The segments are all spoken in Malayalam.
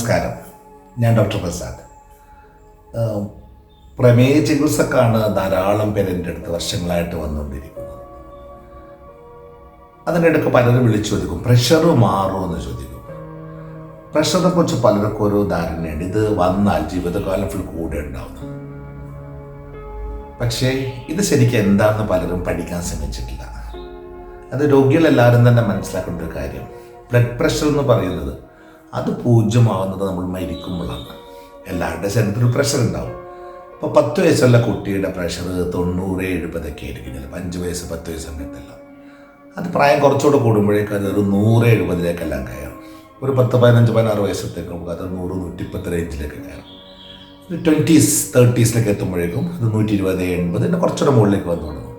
നമസ്കാരം. ഞാൻ ഡോക്ടർ പ്രസാദ്. പ്രമേയ ചികിത്സക്കാണ് ധാരാളം പേര് എന്റെ അടുത്ത് വർഷങ്ങളായിട്ട് വന്നുകൊണ്ടിരിക്കുന്നത്. അതിനിടയ്ക്ക് പലരും വിളിച്ചു ചോദിക്കും പ്രഷർ മാറുമോ എന്ന് ചോദിക്കും. പ്രഷറിനെ കുറിച്ച് പലർക്കും ഒരു ധാരണയുണ്ട്. ഇത് വന്നാൽ ജീവിതകാലം ഫുൾ കൂടെ ഉണ്ടാവുന്നു. പക്ഷേ ഇത് ശരിക്കും എന്താണെന്ന് പലരും പഠിക്കാൻ ശ്രമിച്ചിട്ടില്ല. അത് രോഗികളെല്ലാവരും തന്നെ മനസ്സിലാക്കേണ്ട ഒരു കാര്യം. ബ്ലഡ് പ്രഷർ എന്ന് പറയുന്നത് അത് പൂജ്യമാവുന്നത് നമ്മൾ മരിക്കുമ്പോഴാണ്. എല്ലാവരുടെ ശരീരത്തിൽ പ്രഷർ ഉണ്ടാവും. ഇപ്പോൾ പത്ത് വയസ്സുള്ള കുട്ടിയുടെ പ്രഷർ തൊണ്ണൂറ് എഴുപതൊക്കെ ആയിരിക്കും ചിലപ്പോൾ. അഞ്ച് വയസ്സ് പത്ത് വയസ്സ് സമയത്തെല്ലാം അത് പ്രായം കുറച്ചുകൂടെ കൂടുമ്പോഴേക്കും അത് ഒരു നൂറ് എഴുപതിലേക്കെല്ലാം കയറും. ഒരു പത്ത് പതിനഞ്ച് പതിനാറ് വയസ്സത്തേക്ക് നമുക്ക് അത് നൂറ് നൂറ്റിപ്പത്ത് റേഞ്ചിലേക്ക് കയറും. ഒരു ട്വന്റീസ് തേർട്ടീസിലേക്ക് എത്തുമ്പോഴേക്കും അത് നൂറ്റി ഇരുപത് എൺപത് പിന്നെ കുറച്ചുകൂടെ മുകളിലേക്ക് വന്നു തുടങ്ങും.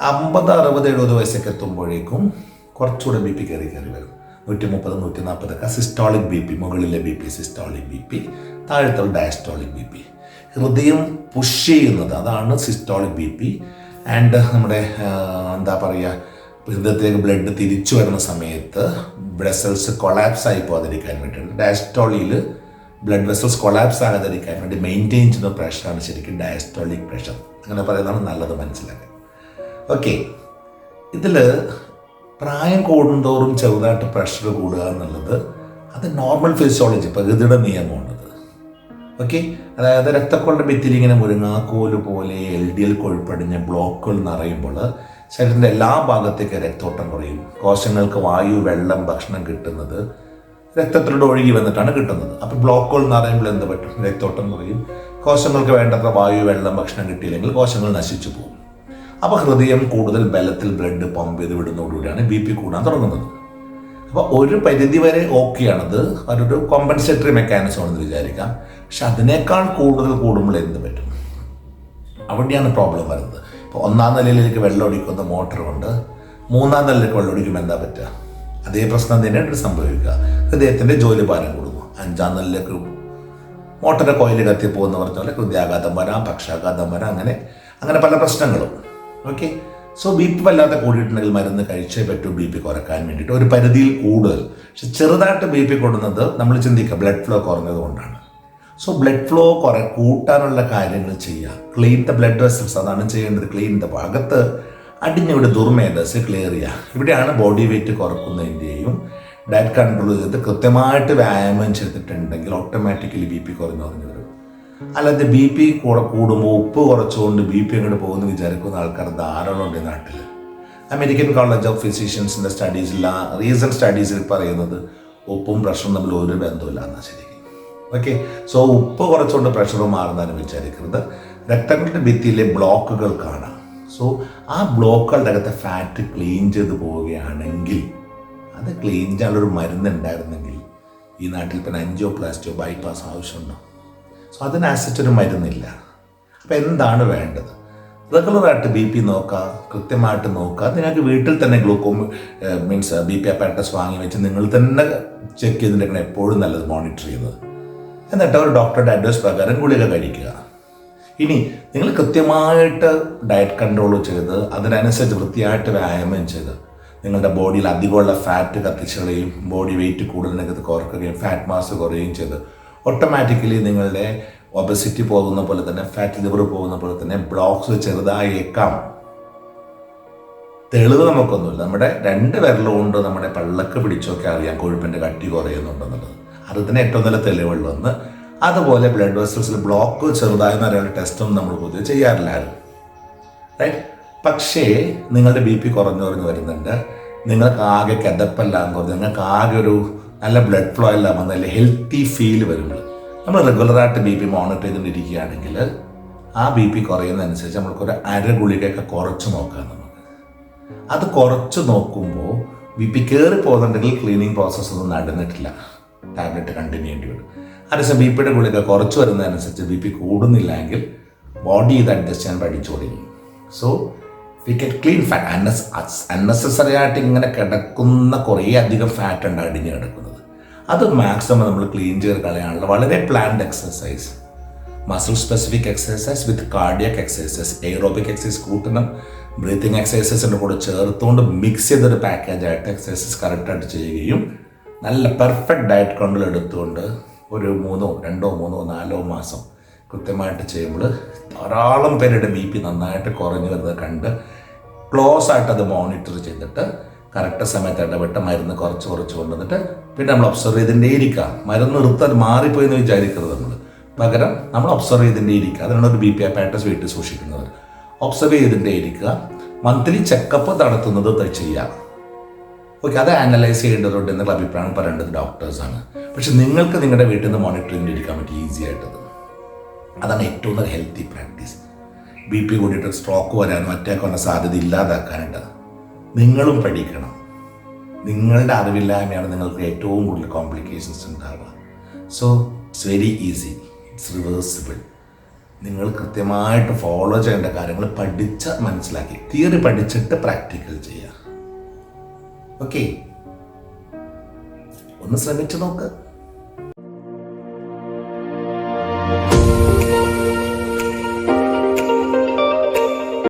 അമ്പത് അറുപത് എഴുപത് വയസ്സൊക്കെ എത്തുമ്പോഴേക്കും കുറച്ചുകൂടെ ബി പി കയറി കയറി വരും. നൂറ്റി മുപ്പത് നൂറ്റി നാൽപ്പതൊക്കെ സിസ്റ്റോളിക് ബി പി മുകളിലെ B P systolic B P താഴത്തുള്ള diastolic B P. ഹൃദയം പുഷ് ചെയ്യുന്നത് അതാണ് സിസ്റ്റോളിക് ബി പി. ആൻഡ് നമ്മുടെ എന്താ പറയുക ഹൃദയത്തിലേക്ക് ബ്ലഡ് തിരിച്ചു വരുന്ന സമയത്ത് വെസൽസ് കൊളാപ്സ് ആയി പോകാതിരിക്കാൻ വേണ്ടിയിട്ട് ഡയസ്റ്റോളിയിൽ ബ്ലഡ് വെസൽസ് കൊളാപ്സ് ആകാതിരിക്കാൻ വേണ്ടി മെയിന്റെയിൻ ചെയ്യുന്ന പ്രഷറാണ് ശരിക്കും ഡയസ്റ്റോളിക് പ്രഷർ അങ്ങനെ പറയുന്നതാണ് നല്ലത് മനസ്സിലാക്കാൻ. ഓക്കെ ഇതിൽ പ്രായം കൂടുന്തോറും ചെറുതായിട്ട് പ്രഷർ കൂടുക എന്നുള്ളത് അത് നോർമൽ ഫിസിയോളജി പ്രകൃതിയുടെ നിയമമാണത് ഓക്കെ അതായത് രക്തക്കൊളുടെ ഭിത്തിയിൽ ഇങ്ങനെ മുരുങ്ങാക്കോൽ പോലെ എൽ ഡി എൽ കൊഴുപ്പടിഞ്ഞ ബ്ലോക്കുകൾ നിറയുമ്പോൾ ശരീരത്തിന്റെ എല്ലാ ഭാഗത്തേക്ക് രക്തോട്ടം കുറയും. കോശങ്ങൾക്ക് വായു വെള്ളം ഭക്ഷണം കിട്ടുന്നത് രക്തത്തിലൂടെ ഒഴുകി വന്നിട്ടാണ് കിട്ടുന്നത്. അപ്പോൾ ബ്ലോക്കുകൾ നിറയുമ്പോൾ എന്ത് പറ്റും? രക്തോട്ടം കുറയും. കോശങ്ങൾക്ക് വേണ്ടത്ര വായു വെള്ളം ഭക്ഷണം കിട്ടിയില്ലെങ്കിൽ കോശങ്ങൾ നശിച്ചു പോകും. അപ്പോൾ ഹൃദയം കൂടുതൽ ബലത്തിൽ ബ്ലഡ് പമ്പ് ചെയ്ത് വിടുന്നതോടുകൂടിയാണ് ബി പി കൂടാൻ തുടങ്ങുന്നത്. അപ്പോൾ ഒരു പരിധി വരെ ഓക്കെയാണത് അതൊരു കോമ്പൻസേറ്ററി മെക്കാനിസം ആണെന്ന് വിചാരിക്കാം. പക്ഷെ അതിനേക്കാൾ കൂടുതൽ കൂടുമ്പോൾ എന്ത് പറ്റും? അവിടെയാണ് പ്രോബ്ലം വരുന്നത്. ഇപ്പോൾ ഒന്നാം നിലയിലേക്ക് വെള്ളം ഒടിക്കുന്ന മോട്ടറുണ്ട് മൂന്നാം നിലയിലേക്ക് വെള്ളം ഒടിക്കുമ്പോൾ എന്താ പറ്റുക? അതേ പ്രശ്നം തന്നെയാണ് സംഭവിക്കുക. ഹൃദയത്തിന്റെ ജോലി ഭാരം കൂടുന്നു. അഞ്ചാം നിലയിലേക്ക് മോട്ടറിന്റെ കോയിൽ കത്തി പോകുന്ന പറഞ്ഞ പോലെ ഹൃദയാഘാതം വരാം പക്ഷാഘാതം വരാം അങ്ങനെ അങ്ങനെ പല പ്രശ്നങ്ങളും. ഓക്കെ സോ ബി പി വല്ലാതെ കൂടിയിട്ടുണ്ടെങ്കിൽ മരുന്ന് കഴിച്ചേ പറ്റൂ ബി പി കുറയ്ക്കാൻ വേണ്ടിയിട്ട്. ഒരു പരിധിയിൽ കൂടുതൽ. പക്ഷെ ചെറുതായിട്ട് ബി പി കൂടുന്നത് നമ്മൾ ചിന്തിക്കുക ബ്ലഡ് ഫ്ലോ കുറഞ്ഞത് കൊണ്ടാണ്. സോ ബ്ലഡ് ഫ്ലോ കുറെ കൂട്ടാനുള്ള കാര്യങ്ങൾ ചെയ്യുക. ക്ലീൻ ദ ബ്ലഡ് വെസൽസ് അതാണ് ചെയ്യേണ്ടത്. ക്ലീൻ ദ ഭാഗത്ത് അടിഞ്ഞിവിടെ ദുർമേധസ് ക്ലിയർ ചെയ്യുക. ഇവിടെയാണ് ബോഡി വെയിറ്റ് കുറക്കുന്നതിന്റെയും ഡയറ്റ് കൺട്രോൾ ചെയ്ത് കൃത്യമായിട്ട് വ്യായാമം ചെയ്തിട്ടുണ്ടെങ്കിൽ ഓട്ടോമാറ്റിക്കലി ബി പി കുറഞ്ഞു കുറഞ്ഞു വരും അല്ലാതെ ബി പി കൂടെ കൂടുമ്പോൾ ഉപ്പ് കുറച്ചുകൊണ്ട് ബി പി അങ്ങോട്ട് പോകുമെന്ന് വിചാരിക്കുന്ന ആൾക്കാർ ധാരാളം ഉണ്ട് നാട്ടിൽ അമേരിക്കൻ കോളേജ് ഓഫ് ഫിസിഷ്യൻസിന്റെ സ്റ്റഡീസിൽ റീസെന്റ് സ്റ്റഡീസിൽ പറയുന്നത് ഉപ്പും പ്രഷറും തമ്മിൽ ഒരു ബന്ധമില്ല എന്നാണ് ശരിക്കും. ഓക്കെ സോ ഉപ്പ് കുറച്ചുകൊണ്ട് പ്രഷർ മാറുന്നതാണ് വിചാരിക്കരുത് രക്തങ്ങളുടെ ഭിത്തിയിലെ ബ്ലോക്കുകൾ കാണാം. സോ ആ ബ്ലോക്കുകളുടെ അകത്തെ ഫാറ്റ് ക്ലീൻ ചെയ്ത് പോവുകയാണെങ്കിൽ അത് ക്ലീൻ ചെയ്യാനുള്ളൊരു മരുന്ന് ഉണ്ടായിരുന്നെങ്കിൽ ഈ നാട്ടിൽ പിന്നെ അഞ്ചോ പ്ലാസ്റ്റോ ബൈപ്പാസ് ആവശ്യമുണ്ടോ? സോ അതിന് ഒരു മരുന്നില്ല. അപ്പോൾ എന്താണ് വേണ്ടത്? റെഗുലറായിട്ട് ബി പി നോക്കുക കൃത്യമായിട്ട് നോക്കുക നിങ്ങൾക്ക് വീട്ടിൽ തന്നെ gluco means B P apparatus വാങ്ങി വെച്ച് നിങ്ങൾ തന്നെ ചെക്ക് ചെയ്തിട്ടാണ് എപ്പോഴും നല്ലത് മോണിറ്റർ ചെയ്യുന്നത്. എന്നിട്ട് ഒരു ഡോക്ടറുടെ അഡ്വൈസ് പ്രകാരം ഗുളിക കഴിക്കുക. ഇനി നിങ്ങൾ കൃത്യമായിട്ട് ഡയറ്റ് കൺട്രോൾ ചെയ്ത് അതിനനുസരിച്ച് വൃത്തിയായിട്ട് വ്യായാമം ചെയ്ത് നിങ്ങളുടെ ബോഡിയിൽ അധികമുള്ള ഫാറ്റ് കത്തിച്ചുകളയും ബോഡി വെയിറ്റ് കൂടുതലിനകത്ത് കുറയ്ക്കുകയും ഫാറ്റ് മാസ് കുറയുകയും ചെയ്ത് ഓട്ടോമാറ്റിക്കലി നിങ്ങളുടെ ഒബസിറ്റി പോകുന്ന പോലെ തന്നെ ഫാറ്റ് ലിവർ പോകുന്ന പോലെ തന്നെ ബ്ലോക്സ് ചെറുതായേക്കാം. തെളിവ് നമുക്കൊന്നുമില്ല. നമ്മുടെ രണ്ട് വിരലുകൊണ്ട് നമ്മുടെ പള്ളക്ക് പിടിച്ചൊക്കെ അറിയാം കൊഴുപ്പിന്റെ കട്ടി കുറയുന്നുണ്ടെന്നുള്ളത്. അത് തന്നെ ഏറ്റവും നല്ല തെളിവുള്ളൊന്ന് അതുപോലെ ബ്ലഡ് വെസൽസിൽ ബ്ലോക്ക് ചെറുതായെന്ന് അറിയാനുള്ള ടെസ്റ്റും നമ്മൾ പൊതുവെ ചെയ്യാറില്ലായിരുന്നു റൈറ്റ് പക്ഷേ നിങ്ങളുടെ ബി പി കുറഞ്ഞു കുറഞ്ഞു വരുന്നുണ്ട്. നിങ്ങൾക്ക് ആകെ കിതപ്പെല്ലാം കുറഞ്ഞ്. നിങ്ങൾക്ക് ആകെ ഒരു നല്ല ബ്ലഡ് ഫ്ലോ എല്ലാം വന്ന് നല്ല ഹെൽത്തി ഫീൽ വരുമ്പോൾ നമ്മൾ റെഗുലറായിട്ട് ബി പി മോണിറ്റർ ചെയ്തുകൊണ്ടിരിക്കുകയാണെങ്കിൽ ആ ബി പി കുറയുന്നതനുസരിച്ച് നമ്മൾക്കൊരു അര ഗുളികയൊക്കെ കുറച്ച് നോക്കാം നമുക്ക്. അത് കുറച്ച് നോക്കുമ്പോൾ ബി പി കയറി പോകുന്നുണ്ടെങ്കിൽ ക്ലീനിങ് പ്രോസസ്സ് ഒന്നും നടന്നിട്ടില്ല. ടാബ്ലറ്റ് കണ്ടിന്യൂ ചെയ്യേണ്ടി വരും അതേസമയം ബി പിയുടെ ഗുളിക കുറച്ച് വരുന്നതനുസരിച്ച് ബി പി കൂടുന്നില്ല എങ്കിൽ ബോഡി ഇത് അഡ്ജസ്റ്റ് ചെയ്യാൻ പഠിച്ചു തുടങ്ങി so we get clean fat Anna's unnecessary ആയിട്ട് ഇങ്ങനെ കിടക്കുന്ന കുറേ അധികം ഫാറ്റ് ഉണ്ട് അടിഞ്ഞ് കിടക്കുന്നത്. അത് മാക്സിമം നമ്മൾ ക്ലീൻ ചെയ്ത് കളയാനുള്ള വളരെ planned exercise muscle specific exercise with cardiac exercise aerobic exercise കൂട്ടണം. ബ്രീത്തിങ് എക്സസൈസസിന്റെ കൂടെ ചേർത്തുകൊണ്ട് മിക്സ് ചെയ്തൊരു പാക്കേജായിട്ട് എക്സസൈസസ് കറക്റ്റായിട്ട് ചെയ്യുകയും നല്ല പെർഫെക്റ്റ് ഡയറ്റ് കൺട്രോൾ എടുത്തുകൊണ്ട് ഒരു മൂന്നോ രണ്ടോ മൂന്നോ നാലോ മാസം കൃത്യമായിട്ട് ചെയ്യുമ്പോൾ ധാരാളം പേരുടെ ബി പി നന്നായിട്ട് കുറഞ്ഞു വരുന്നത് കണ്ട് ക്ലോസ് ആയിട്ട് അത് മോണിറ്റർ ചെയ്തിട്ട് കറക്റ്റ് സമയത്ത് ഇടപെട്ട് മരുന്ന് കുറച്ച് കുറച്ച് കൊണ്ടുവന്നിട്ട് പിന്നെ നമ്മൾ ഒബ്സർവ് ചെയ്തിട്ടേ ഇരിക്കുക. മരുന്ന് നിർത്താൻ മാറിപ്പോയി എന്ന് വിചാരിക്കരുത് നമ്മൾ. പകരം നമ്മൾ ഒബ്സർവ് ചെയ്തിട്ടേ ഇരിക്കുക. അതിനാണ് ഒരു ബി പി പാറ്റസ് വീട്ടിൽ സൂക്ഷിക്കുന്നത്. ഒബ്സർവ് ചെയ്തിട്ടേ ഇരിക്കുക. മന്ത്ലി ചെക്കപ്പ് നടത്തുന്നത് ചെയ്യുക. ഓക്കെ അത് അനലൈസ് ചെയ്യേണ്ടതുണ്ട് എന്നുള്ള അഭിപ്രായം പറയേണ്ടത് ഡോക്ടേഴ്സാണ് പക്ഷെ നിങ്ങൾക്ക് നിങ്ങളുടെ വീട്ടിൽ നിന്ന് മോണിറ്ററിംഗ് ഇരിക്കാൻ പറ്റും ഈസി ആയിട്ടത്. അതാണ് ഏറ്റവും ഹെൽത്തി പ്രാക്ടീസ് ബി പി കൂടിയിട്ട് സ്ട്രോക്ക് വരാനും അറ്റാക്ക് വരാൻ സാധ്യത ഇല്ലാതാക്കാനുണ്ട്. നിങ്ങളും പഠിക്കണം. നിങ്ങളുടെ അറിവില്ലായ്മയാണ് നിങ്ങൾക്ക് ഏറ്റവും കൂടുതൽ കോംപ്ലിക്കേഷൻസ് ഉണ്ടാവുക. So it's very easy it's reversible നിങ്ങൾ കൃത്യമായിട്ട് ഫോളോ ചെയ്യേണ്ട കാര്യങ്ങൾ പഠിച്ച് മനസ്സിലാക്കി. തിയറി പഠിച്ചിട്ട് പ്രാക്ടിക്കൽ ചെയ്യുക. ഓക്കെ ഒന്ന് ശ്രമിച്ചു നോക്ക്.